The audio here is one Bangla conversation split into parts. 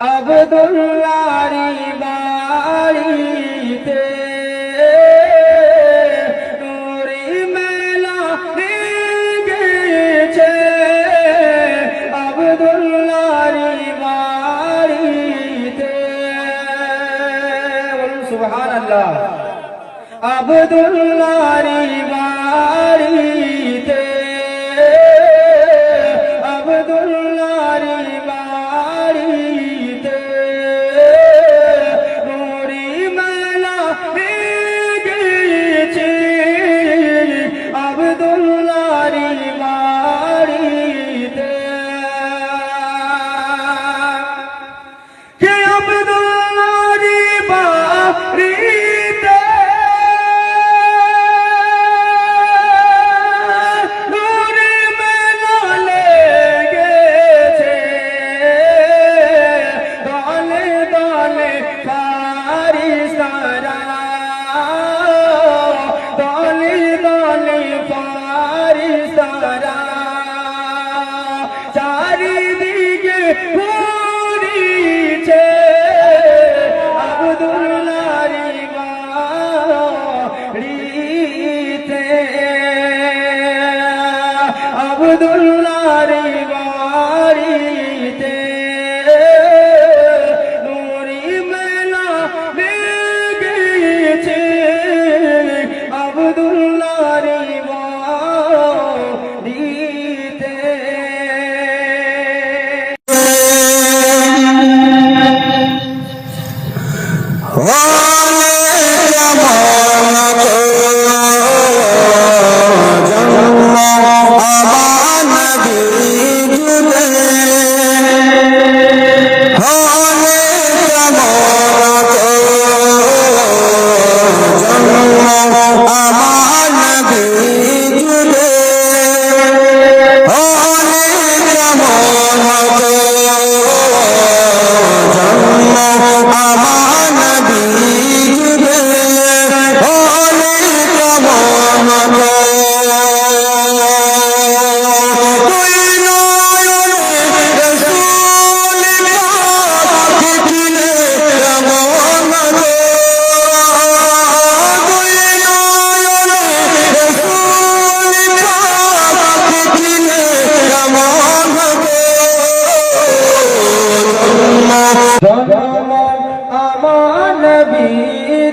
আবদুল্লারি বাড়িতে নুরি মেলা গেছে আবদুল্লারি বাড়িতে। সুবহান আল্লাহ আবদুল্লারি বাড়িতে আবদুল্লারি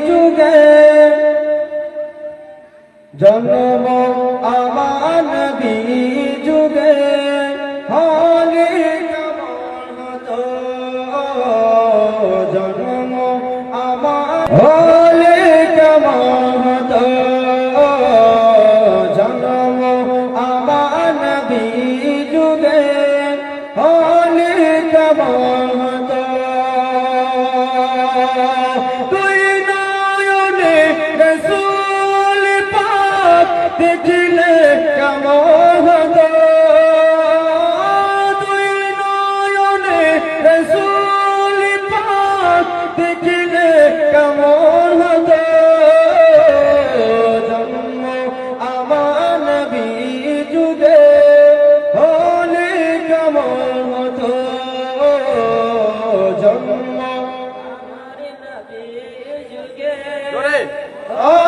যুগে জন্ম আমার যুগে হলে কেমন হতো? জন্ম আমার দেখিলে কেমন তুই নয়নে রসুল পাক দেখিলে কেমন হতো জন্ম আমার নবী যুগে হলে কেমন হতো? জন্ম হলে কেমন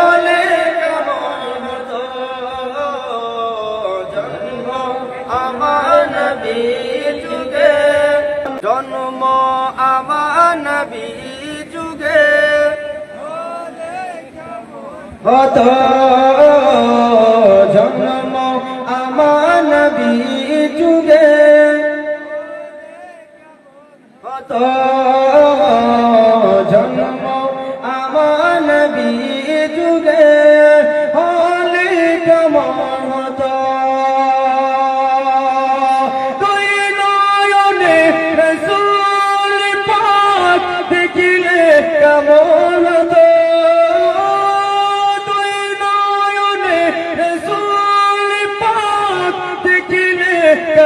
হতো জন্ম আমানবী যুগে হতো জন্ম আমানবী যুগে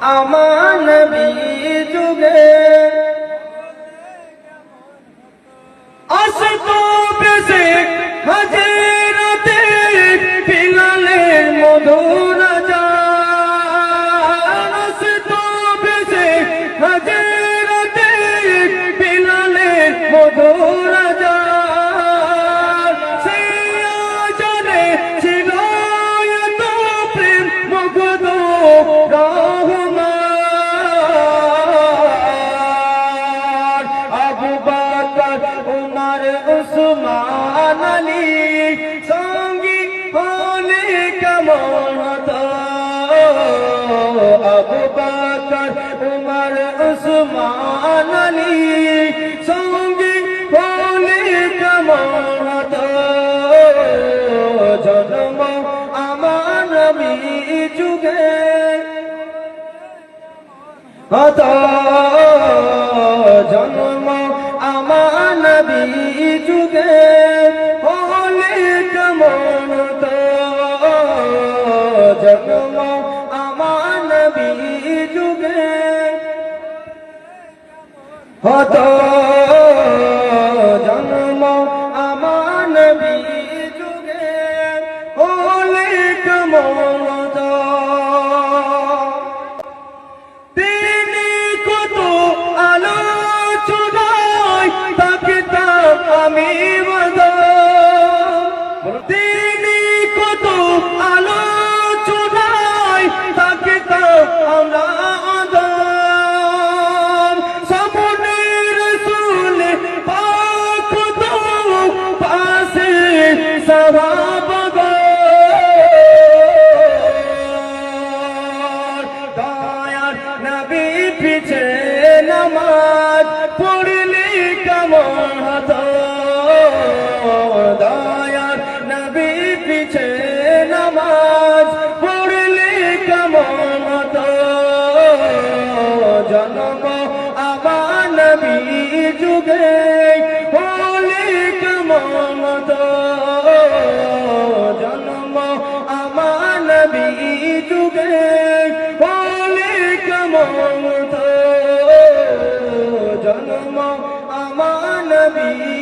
আমার নবী। আবু বকর উমর, উসমান আলী সঙ্গী হলে কমাত জন্ম আমার নবী যুগে। হত জন্ম আমার নবী হতো নবী যুগে অনেক মমতা। জন্ম আমার নবী যুগে অনেক মমতা। জন্ম আমার নবী